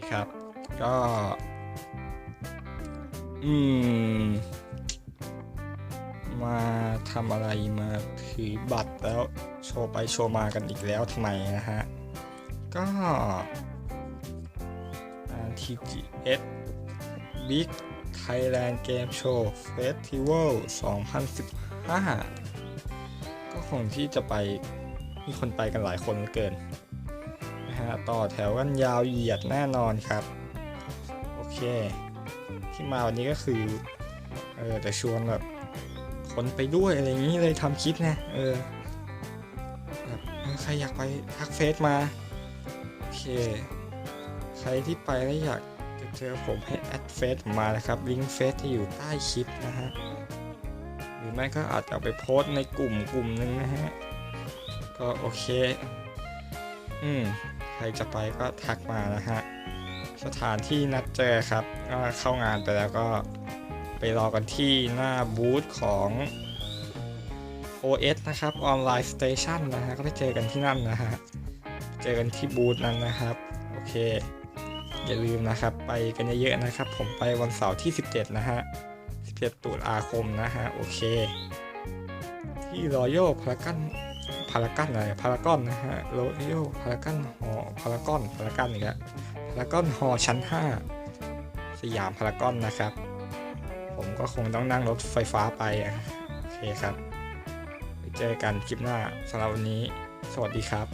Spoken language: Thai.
ดีครับ ก็ อืม มาทำอะไรมาถือบัตรแล้วโชว์ไปโชว์มากันอีกแล้วทำไมนะฮะ ก็ TGS Big Thailand Game Show Festival 2015 ก็คงที่จะไปมีคนไปกันหลายคนเหลือเกินนะ ฮะต่อแถวกันยาวเหยียดแน่นอนครับ โอเค ที่มาวันนี้ก็คือ เออแต่ชวนแบบคนไปด้วยอะไรอย่างนี้เลยทำคลิปนะเออแบบใครอยากไปทักเฟซมา โอเค ใครที่ไปแล้วอยากจะเจอผมให้แอดเฟซมานะครับลิงก์เฟซที่อยู่ใต้คลิปนะฮะหรือไม่ก็อาจจะเอาไปโพสต์ในกลุ่มกลุ่มหนึงนะฮะ ก็โอเค อืม ครจะไปก็ทักมานะฮะ สถานที่นัดเจอครับก็เข้างานไปแล้วก็ไปรอกันที่หน้าบูธของ OS นะครับออนไลน์สเตชันนะฮะ ก็ไปเจอกันที่นั่นนะฮะ เจอกันที่บูธนั้นนะครับ โอเค อย่าลืมนะครับ ไปกันเยอะๆนะครับ ผมไปวันเสาร์ที่ 17 นะฮะ 17 ตุลาคมนะฮะ โอเค ที่รอยัลพารากอน พารากอนอะไรพารากอนนะฮะโรอยัลพารากอนหอพารากอนพารากอนอีกแล้วพารากอนหอชั้น 5 สยามพารากอนนะครับ ผมก็คงต้องนั่งรถไฟฟ้าไปอะโอเคครับ ไปเจอกันคลิปหน้าสำหรับวันนี้ สวัสดีครับ